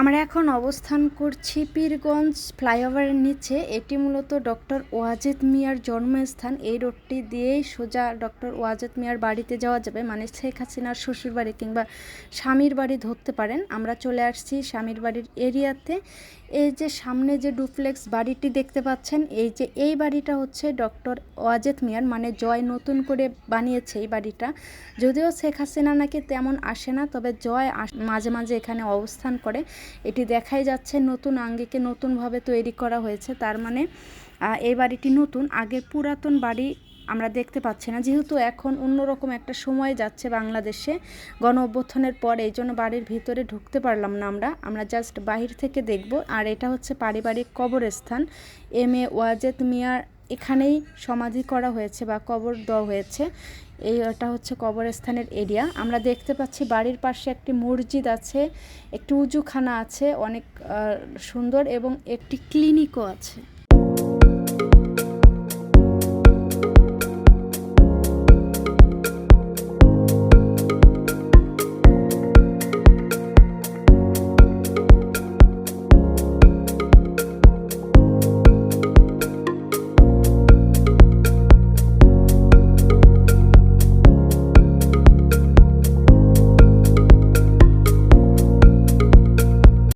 আমরা এখন অবস্থান করছি পীরগঞ্জ ফ্লাইওভারের নিচে। এটি মূলত ডক্টর ওয়াজেদ মিয়ার জন্মস্থান। এই রোডটি দিয়েই সোজা ডক্টর ওয়াজেদ মিয়ার বাড়িতে যাওয়া যাবে। মানে শেখ হাসিনার শ্বশুর বাড়ি কিংবা স্বামীর বাড়ি ধরতে পারেন। আমরা চলে আসছি স্বামীর বাড়ির এরিয়াতে। এই যে সামনে যে ডুপ্লেক্স বাড়িটি দেখতে পাচ্ছেন, এই যে এই বাড়িটা হচ্ছে ডক্টর ওয়াজেদ মিয়ার। মানে জয় নতুন করে বানিয়েছে এই বাড়িটা। যদিও শেখ হাসিনা নাকি তেমন আসে না, তবে জয় মাঝে মাঝে এখানে অবস্থান করে। এটি দেখাই যাচ্ছে নতুন আঙ্গিকে নতুনভাবে তৈরি করা হয়েছে। তার মানে এই বাড়িটি নতুন। আগের পুরাতন বাড়ি আমরা দেখতে পাচ্ছি না। যেহেতু এখন অন্যরকম একটা সময় যাচ্ছে বাংলাদেশে গণ অভ্যুত্থানের পর, এই জন্য বাড়ির ভিতরে ঢুকতে পারলাম না আমরা। আমরা জাস্ট বাহির থেকে দেখব। আর এটা হচ্ছে পারিবারিক কবরস্থান। এম এ ওয়াজেদ মিয়ার এখানেই সমাধি করা হয়েছে বা কবর দেওয়া হয়েছে। এই এটা হচ্ছে কবরস্থানের এরিয়া আমরা দেখতে পাচ্ছি বাড়ির পাশে একটি মসজিদ আছে, একটি উজুখানা আছে, অনেক সুন্দর এবং একটি ক্লিনিকও আছে।